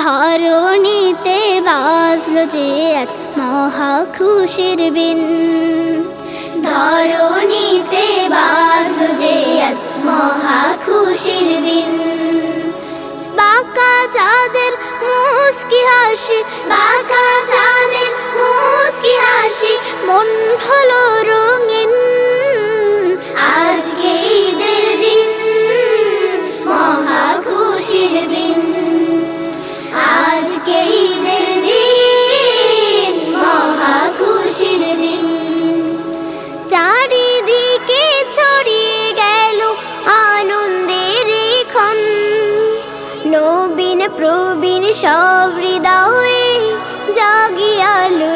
ধরণীতে বাজলো যে আজ মহা খুশির বিন ধরণীতে বাজলো যে আজ মহা খুশির বিন বাঁকা চাঁদের মুস্কি হাসি, বাঁকা চাঁদের মুস্কি হাসি, মন হলো রঙিন প্রবীণ সব হৃদয়ে জাগিয়ালো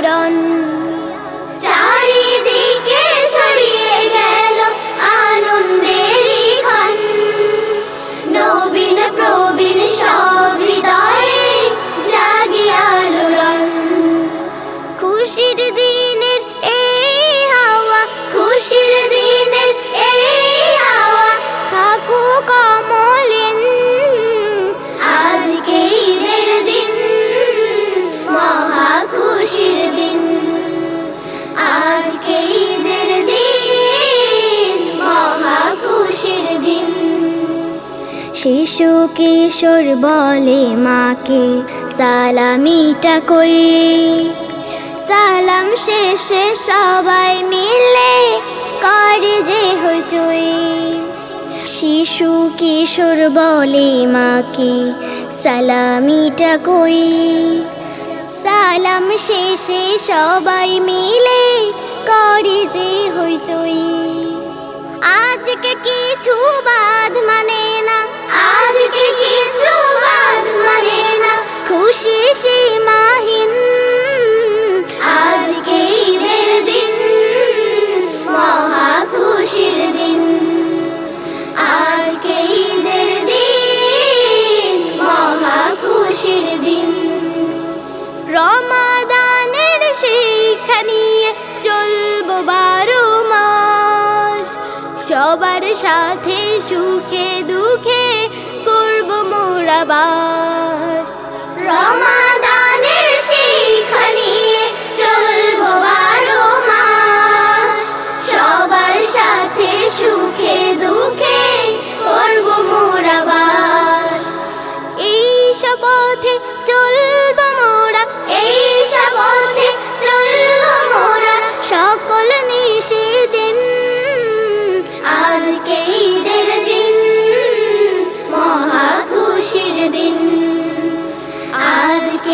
শিশু কিশোর বলে মাকে, সালামিটা কই? সালাম শেষে সবাই মিলে করে যে হইচই শিশু কিশোর বলে মাকে, সালামিটা কই? সালাম শেষে সবাই মিলে করে যে হইচই আজকে কিছু বাদ মানে সবার সাথে সুখে দুঃখে করব মোরা বাস। রমা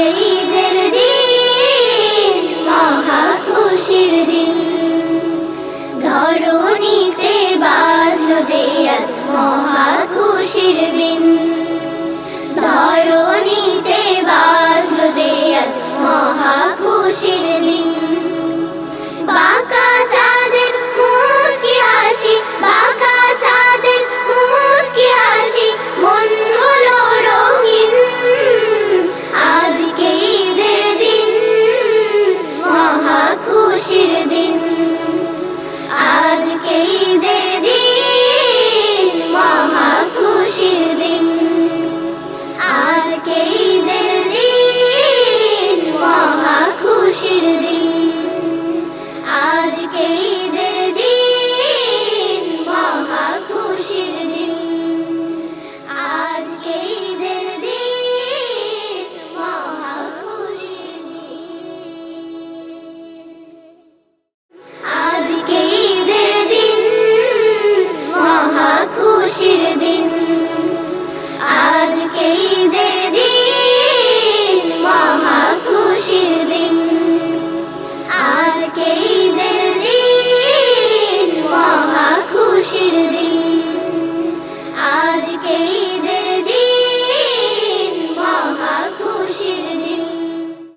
আজকে ঈদের দিন মহা খুশির দিন। ধরণীতে বাজলো